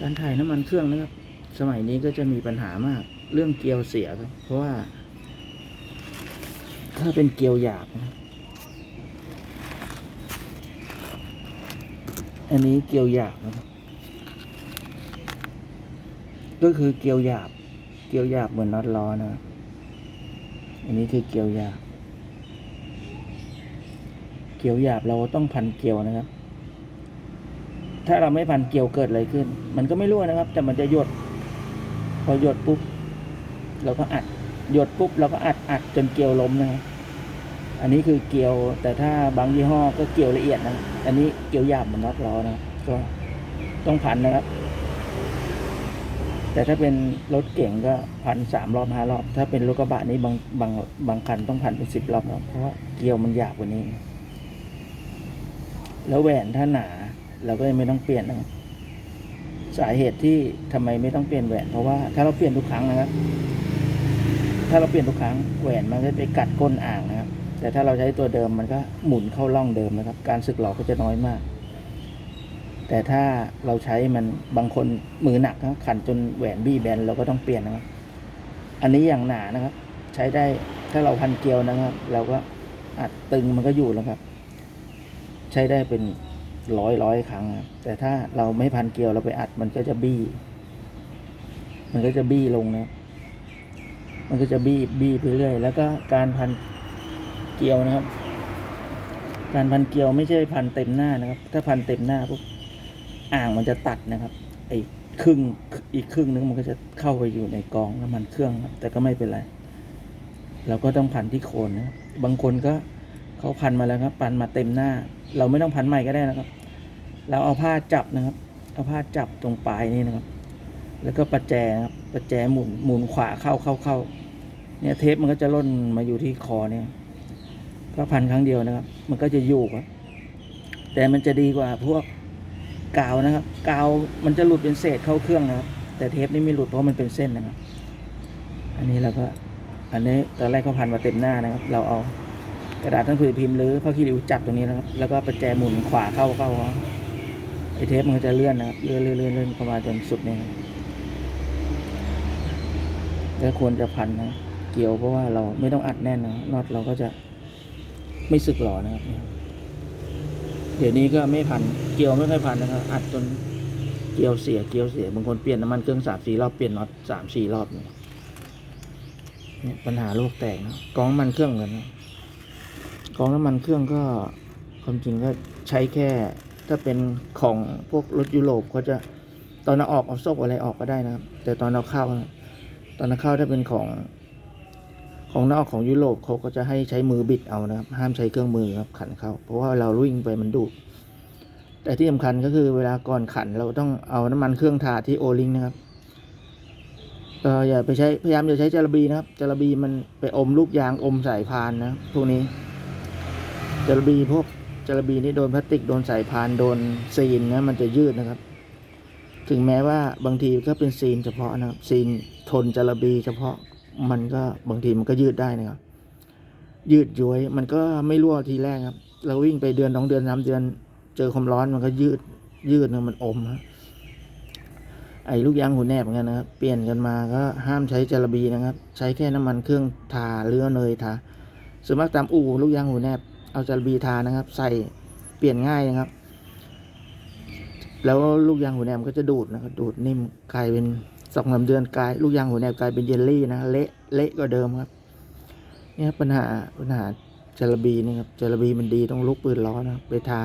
การถ่ายน้ำมันเครื่องนะครับ สมัยนี้ก็จะมีปัญหามาก เรื่องเกียวเสียครับ เพราะว่า ถ้าเป็นเกียวหยาบนะอันนี้เกียวหยาบนะครับก็คือเกียวหยาบ เกียวหยาบเหมือนน็อตล้อนะครับอันนี้คือเกียวหยาบ เกียวหยาบเราต้องพันเกียวนะครับ ถ้าเราไม่พันเกียวเกิดอะไรขึ้น มันก็ไม่รั่วนะครับ แต่มันจะหยด พอหยดปุ๊บเราก็อัดหยดปุ๊บเราก็อัดอัดจนเกลียวล้มนะครับอันนี้คือเกลียวแต่ถ้าบางยี่ห้อก็เกลียวละเอียดนะอันนี้เกลียวหยาบเหมือนน็อตล้อนะก็ต้องพันนะครับ แต่ถ้าเป็นรถเก่งก็พันสามรอบห้ารอบ ถ้าเป็นรถกระบะนี่บางบางบางคันต้องพันเป็นสิบรอบนะเพราะว่าเกลียวมันหยาบกว่านี้ แล้วแหวนถ้าหนา เราก็ยังไม่ต้องเปลี่ยนนะครับสาเหตุที่ทำไมไม่ต้องเปลี่ยนแหวน เพราะว่าถ้าเราเปลี่ยนทุกครั้งนะครับ ถ้าเราเปลี่ยนทุกครั้งแหวนมันก็ไปกัดก้นอ่างนะครับ แต่ถ้าเราใช้ตัวเดิมมันก็หมุนเข้าร่องเดิมนะครับ การสึกหลอกก็จะน้อยมาก แต่ถ้าเราใช้มันบางคนมือหนักนะขันจนแหวนบี้แบนเราก็ต้องเปลี่ยนนะครับ อันนี้อย่างหนานะครับ ใช้ได้ถ้าเราพันเกลียวนะครับ เราก็อัดตึงมันก็อยู่แล้วครับ ใช้ได้เป็น ร้อยร้อยครั้งครับแต่ถ้าเราไม่พันเกลียวเราไปอัดมันก็จะบี้ มันก็จะบี้ลงนะ มันก็จะบี้บี้ไปเรื่อย แล้วก็การพันเกลียวนะครับ การพันเกลียวไม่ใช่พันเต็มหน้านะครับ ถ้าพันเต็มหน้าปุ๊บอ่างมันจะตัดนะครับ ไอ้ครึ่งอีกครึ่งนึงมันก็จะเข้าไปอยู่ในกองน้ำมันเครื่องครับ แต่ก็ไม่เป็นไร เราก็ต้องพันที่โคนนะ บางคนก็ เขาพันมาแล้วครับ พันมาเต็มหน้า เราไม่ต้องพันใหม่ก็ได้นะครับ เราเอาผ้าจับนะครับ เอาผ้าจับตรงปลายนี่นะครับ แล้วก็ประแจนครับประแจหมุนหมุนขวาเข้าเข้าเข้าเนี่ยเทปมันก็จะล่นมาอยู่ที่คอเนี่ยก็พันครั้งเดียวนะครับ มันก็จะอยู่ครับแต่มันจะดีกว่าพวกกาวนะครับกาวมันจะหลุดเป็นเศษเข้าเครื่องนะครับ แต่เทปนี่ไม่หลุดเพราะมันเป็นเส้นนะครับ อันนี้เราก็อันนี้ตอนแรกเขาพันมาเต็มหน้านะครับ เราเอา กระดาษทั้งผืนพิมพ์หรือผ้าคีริ้วจับตรงนี้นะครับแล้วก็ประแจหมุนขวาเข้าเข้าไอเทปมันจะเลื่อนนะครับเลื่อนเลื่อนเลื่อนเลื่อนเข้ามาจนสุดเนี่ยแล้วควรจะพันนะเกี่ยวเพราะว่าเราไม่ต้องอัดแน่นนะน็อตเราก็จะไม่สึกหล่อนะครับ เดี๋ยวนี้ก็ไม่พัน เกี่ยวไม่ค่อยพันนะครับ อัดจนเกี่ยวเสียเกี่ยวเสียบางคนเปลี่ยนน้ำมันเครื่องสามสี่รอบเปลี่ยนน็อตสามสี่รอบเนี่ยปัญหาโลกแตกนะกองมันเครื่องเหมือนนะ กองน้ำมันเครื่องก็ความจริงก็ใช้แค่ ถ้าเป็นของพวกรถยุโรปเขาจะตอนเอาออกเอาซ่อะไรออกก็ได้นะครับ แต่ตอนเอาเข้า ตอนเอาเข้าถ้าเป็นของของนอกของยุโรปเขาก็จะให้ใช้มือบิดเอานะครับ ห้ามใช้เครื่องมือครับขันเข้า เพราะว่าเราวิ่งไปมันดูดแต่ที่สำคัญก็คือเวลาก่อนขันเราต้องเอาน้ำมันเครื่องทาที่โอลิงนะครับเอออย่าไปใช้พยายามอย่าใช้จาระบีนะครับจาระบีมันไปอมลูกยางอมสายพานนะพวกนี้ จาระบีพวกจาระบีนี่โดนพลาสติกโดนสายพานโดนซีนนะมันจะยืดนะครับ ถึงแม้ว่าบางทีก็เป็นซีนเฉพาะนะครับซีนทนจาระบีเฉพาะมันก็บางทีมันก็ยืดได้นะครับ ยืดย้วยมันก็ไม่รั่วทีแรกครับ เราวิ่งไปเดือนสองเดือนสามเดือน เจอความร้อนมันก็ยืดยืดนะมันอมนะไอ้ลูกยางหูแนบเหมือนกันนะครับ เปลี่ยนกันมาก็ห้ามใช้จาระบีนะครับ ใช้แค่น้ำมันเครื่องทาหรือเอเนยทาส่วนมากตามอู่ลูกยางหูแนบ เอาจาระบีทานะครับ ใส่เปลี่ยนง่ายนะครับ แล้วลูกยางหูแนบก็จะดูดนะครับ ดูดนิ่มกลายเป็นสองสามเดือนกลายลูกยางหูแนบกลายเป็นเยลลี่นะเละเละกว่าเดิมครับเนี่ยปัญหาปัญหาจาระบีนี่ครับจาระบีมันดีต้องลุกปืนล้อนะไปทา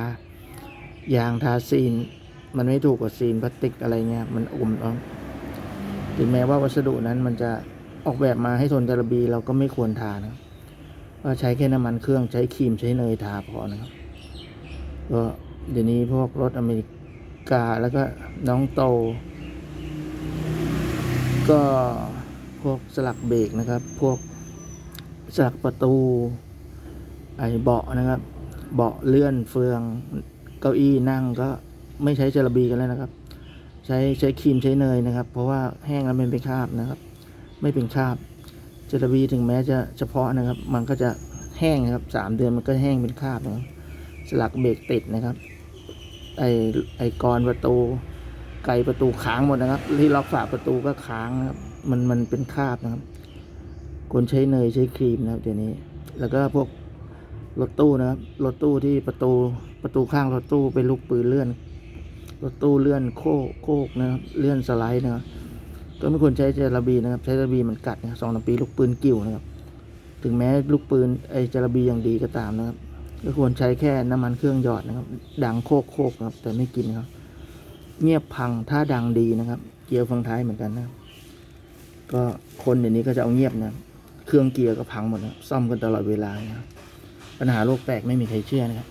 ยางทาซีน มันไม่ถูกกับซีนพลาสติกอะไรเงี้ยมันอมเอาถึงแม้ว่าวัสดุนั้นมันจะออกแบบมาให้ทนจาระบีเราก็ไม่ควรทานะ ก็ใช้แค่น้ำมันเครื่องใช้ครีมใช้เนยทาพอนะครับ ก็เดี๋ยวนี้พวกรถอเมริกาแล้วก็น้องโต ก็พวกสลักเบรกนะครับ พวกสลักประตู ไอเบาะนะครับ เบาะเลื่อนเฟืองเก้าอี้นั่งก็ไม่ใช้จาระบีกันแล้วนะครับ ใช้ใช้ครีมใช้เนยนะครับ เพราะว่าแห้งแล้วมันเป็นคราบนะครับ ไม่เป็นคราบ จาระบีถึงแม้จะเฉพาะนะครับ มันก็จะแห้งนะครับสามเดือนมันก็แห้งเป็นคราบนะครับสลักเบรกติดนะครับ ไอไอกรประตูไกประตูค้างหมดนะครับ ที่ล็อกฝาประตูก็ค้างนะครับ มันมันเป็นคราบนะครับคนใช้เนยใช้ครีมนะครับเดี๋ยวนี้ แล้วก็พวกรถตู้นะครับรถตู้ที่ประตูประตูข้างรถตู้เป็นลูกปืนเลื่อนรถตู้เลื่อนโคกโคกนะครับเลื่อนสไลด์นะครับ ก็ไม่ควรใช้จาระบีนะครับ ใช้จาระบีมันกัดนะครับสองสามปีลูกปืนกิ่วนะครับ ถึงแม้ลูกปืนไอจาระบีอย่างดีก็ตามนะครับ ก็ควรใช้แค่น้ำมันเครื่องหยอดนะครับ ดังโคกโคกนะครับ แต่ไม่กินนะครับ เงียบพังถ้าดังดีนะครับ เกียร์ฟังท้ายเหมือนกันนะครับก็คนเดี๋ยวนี้ก็จะเอาเงียบนะเครื่องเกียร์ก็พังหมดนะซ่อมกันตลอดเวลานะปัญหาโลกแตกไม่มีใครเชื่อนะครับ